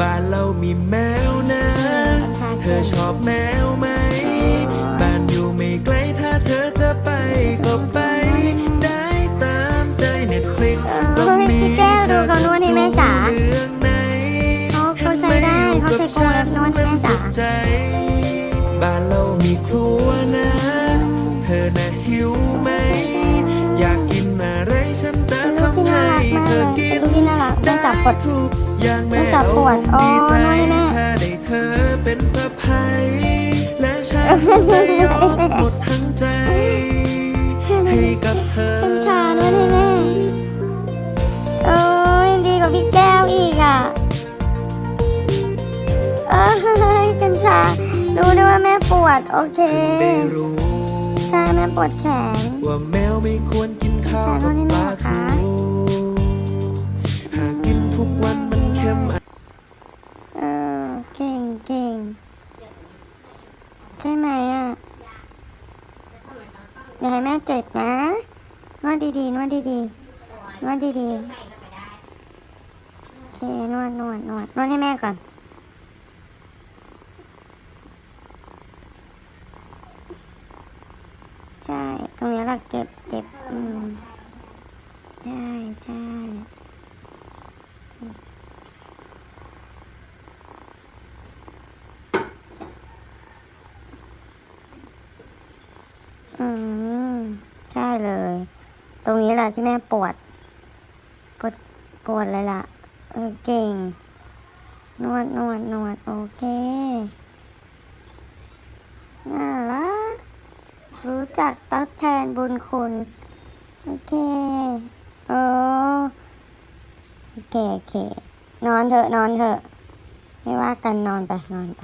บ้านเรามีแมวนะ เธอชอบแมวไหม บ้านอยู่ไม่ไกลถ้าเธอจะไปก็ไป ได้ตามใจเน็ตฟลิกก็มีพี่แก้วดูเขานวดให้แม่จ๋าเรื่องไหนเขาเขาใช้ได้เขาใช้กรงเล็บนวดให้แม่จ๋าใจบ้านเรามีครัว รักแม่จับกดทุกอย่างแม่แม่จับปวดอ๋อดีใจนวดให้แม่ถ้าได้เธอเป็นสะพ้ายและฉันจะยอมหมดทั้งใจให้กับเธอเป็นชานวดให้แม่เอ้ยดีกว่าพี่แก้วอีกอะ เอ้ยกัญชารู้ด้วยว่าแม่ปวด โอเคได้รู้ใช่แม่ปวดแขนว่าแมวไม่ควรกินข้าว ใช่ไหมอะอย่าให้แม่เจ็บนะนวดดีๆนวดดีๆนวดดีๆโอเคนวดนวดนวดนวดให้แม่ก่อนใช่ ตรงนี้แหละเก็บเจ็บอืมใช่ใช่ อืมใช่เลย ตรงนี้แหละที่แม่ปวด ปวดปวดเลยล่ะ เออเก่ง นวดนวดนวดโอเค น่ารัก รู้จักตอบแทนบุญคุณ โอเค เออโอเคโอเค นอนเถอะนอนเถอะ ไม่ว่ากันนอนไปนอนไป